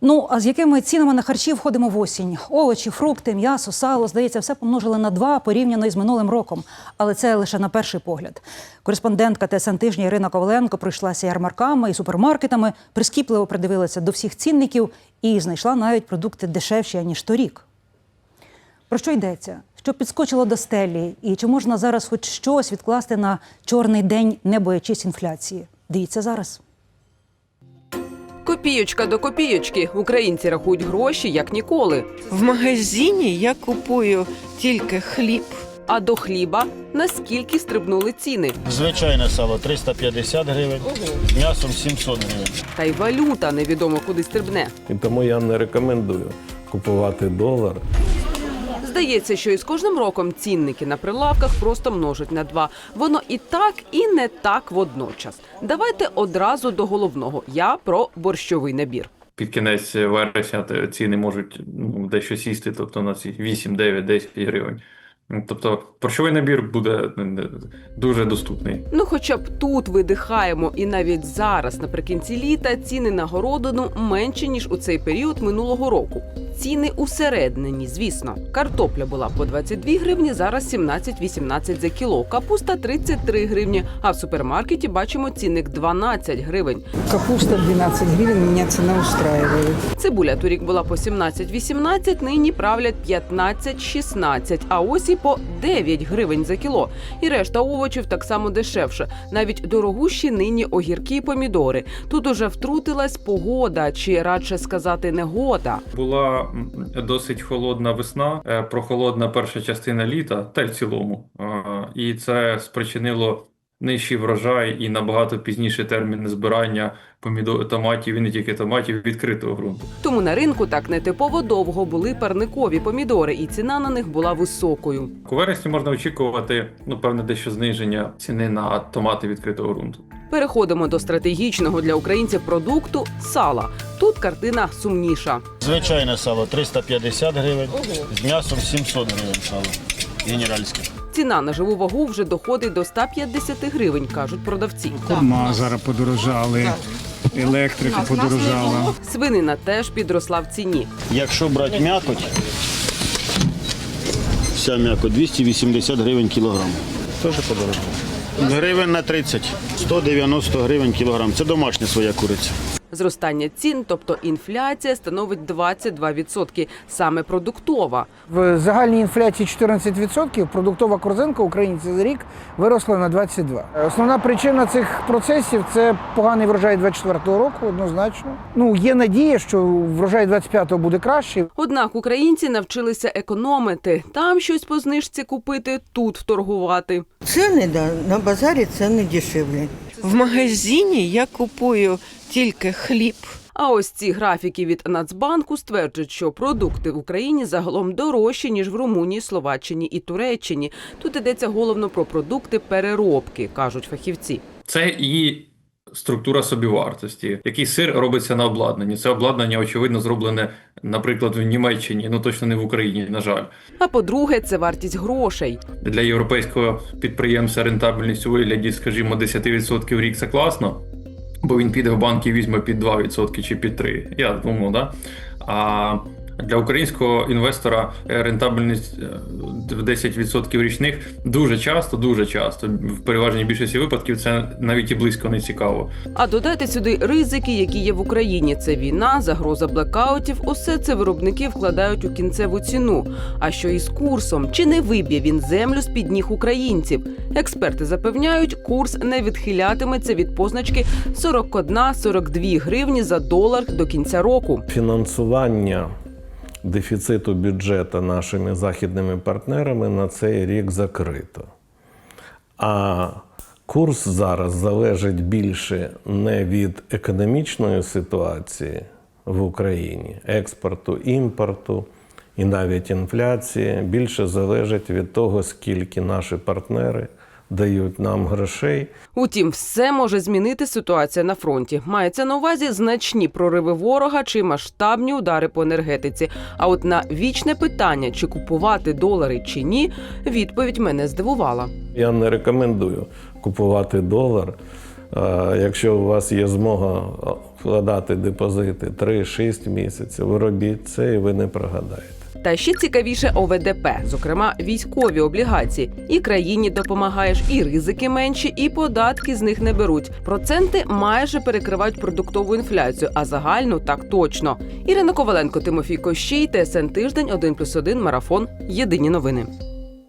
Ну а з якими цінами на харчі входимо в осінь? Овочі, фрукти, м'ясо, сало, здається, все помножили на два порівняно із минулим роком. Але це лише на перший погляд. Кореспондентка ТСН тижня Ірина Коваленко пройшлася ярмарками і супермаркетами, прискіпливо придивилася до всіх цінників і знайшла навіть продукти дешевші аніж торік. Про що йдеться? Що підскочило до стелі, і чи можна зараз хоч щось відкласти на чорний день, не боячись інфляції? Дивіться зараз. Копієчка до копієчки. Українці рахують гроші як ніколи. В магазині я купую тільки хліб. А до хліба наскільки стрибнули ціни. Звичайне сало 350 гривень, з м'ясом 700 гривень. Та й валюта невідомо куди стрибне. І тому я не рекомендую купувати долар. Здається, що із кожним роком цінники на прилавках просто множать на два. Воно і так, і не так водночас. Давайте одразу до головного. Я про борщовий набір. Під кінець вересня ціни можуть ну, дещо сісти, тобто на ці 8, 9, 10 гривень. Ну, Тобто борщовий набір буде е, дуже доступний. Ну, хоча б тут видихаємо, і навіть зараз, наприкінці літа, ціни на городину менші ніж у цей період минулого року. Ціни усереднені, звісно. Картопля була по 22 гривні, зараз 17-18 за кіло. Капуста 33 гривні. А в супермаркеті бачимо цінник 12 гривень. Капуста 12 гривен, меня цена устраивает. Цибуля торік була по 17-18, нині правлять 15-16, а ось і по 9 гривень за кіло. І решта овочів так само дешевше. Навіть дорогущі нині огірки і помідори. Тут уже втрутилась погода, чи радше сказати негода. Була досить холодна весна, е, прохолодна перша частина літа, та й в цілому. І це спричинило нижчий врожай і набагато пізніший термін збирання помідор томатів і не тільки томатів відкритого ґрунту. Тому на ринку так нетипово довго були парникові помідори, і ціна на них була високою. У вересні можна очікувати, ну, певне, дещо зниження ціни на томати відкритого ґрунту. Переходимо до стратегічного для українців продукту сала. Тут картина сумніша. Звичайне сало 350 гривень, з м'ясом 700 гривень сало. Генеральське. Ціна на живу вагу вже доходить до 150 гривень, кажуть продавці. Корма зараз подорожали, електрика подорожала. Свинина теж підросла в ціні. Якщо брати м'якоть, вся м'якоть 280 гривень кілограм. Теж подорожчало. Гривень на 30, 190 гривень кілограм. Це домашня своя куриця. Зростання цін, тобто інфляція, становить 22%, саме продуктова. В загальній інфляції 14% продуктова корзинка українців за рік виросла на 22%. Основна причина цих процесів це поганий врожай 24-го року, однозначно. Ну, є надія, що врожай 25-го буде кращий. Однак українці навчилися економити. Там щось по знижці купити, тут вторгувати. Ціни да, на базарі ціни дешевле. В магазині я купую тільки хліб. А ось ці графіки від Нацбанку стверджують, що продукти в Україні загалом дорожчі ніж в Румунії, Словаччині і Туреччині. Тут йдеться головно про продукти переробки, кажуть фахівці. Це і структура собівартості. Який сир робиться на обладнанні? Це обладнання, очевидно, зроблене, наприклад, в Німеччині, ну точно не в Україні, на жаль. А по-друге, це вартість грошей. Для європейського підприємця рентабельність у вигляді, скажімо, 10% в рік це класно, бо він піде в банк і візьме під 2% чи під 3%. Я думаю, да? А для українського інвестора е, рентабельність е, в 10% річних дуже часто, дуже часто, в переважній більшості випадків це навіть і близько не цікаво. А додайте сюди ризики, які є в Україні. Це війна, загроза блекаутів. Усе це виробники вкладають у кінцеву ціну. А що із курсом? Чи не виб'є він землю з під ніг українців? Експерти запевняють, курс не відхилятиметься від позначки 41-42 гривні за долар до кінця року. Фінансування дефіциту бюджету нашими західними партнерами на цей рік закрито. А курс зараз залежить більше не від економічної ситуації в Україні, експорту, імпорту і навіть інфляції. Більше залежить від того, скільки наші партнери дають нам грошей Утім, все може змінити ситуація на фронті. Мається на увазі значні прориви ворога чи масштабні удари по енергетиці. А от на вічне питання, чи купувати долари чи ні, відповідь мене здивувала. Я не рекомендую купувати долар. Якщо у вас є змога відкладати депозити 3-6 місяців. Ви робіть це і ви не прогадаєте. Та ще цікавіше ОВДП, зокрема військові облігації. І країні допомагаєш, і ризики менші, і податки з них не беруть. Проценти майже перекривають продуктову інфляцію, а загальну так точно. Ірина Коваленко, Тимофій Кощій, ТСН Тиждень, 1+,1, Марафон. Єдині новини.